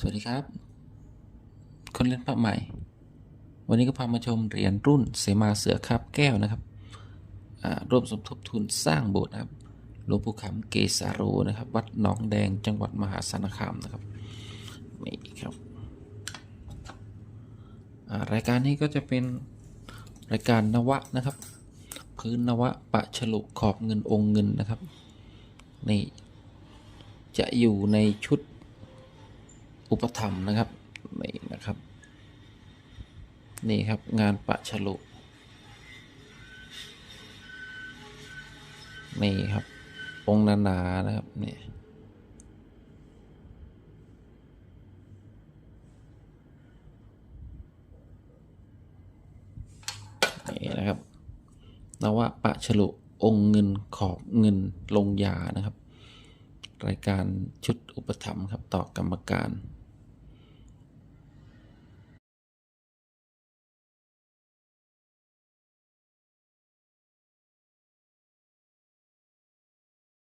สวัสดีครับ คนเล่นพระใหม่ วันนี้ก็พามาชมเหรียญรุ่นเสมาเสือคาบแก้วนะครับร่วมสมทบทุนสร้างโบสถ์นะครับหลวงปู่ขำเกสาโรนะครับ วัดหนองแดงจังหวัดมหาสารคามนะครับนี่ครับรายการนี้ก็จะเป็นรายการนวะนะครับ พื้นนวะปะฉลุขอบเงินองค์เงินนะครับนี่จะอยู่ในชุด อุปธรรมนะครับนี่นะครับ นี่ครับงานปะฉลุนี่ครับ องค์หนานะครับนี่นี่นะครับนวะปะฉลุองค์เงินขอบเงินลงยานะครับ รายการชุดอุปถัมภ์ครับต่อกรรมการ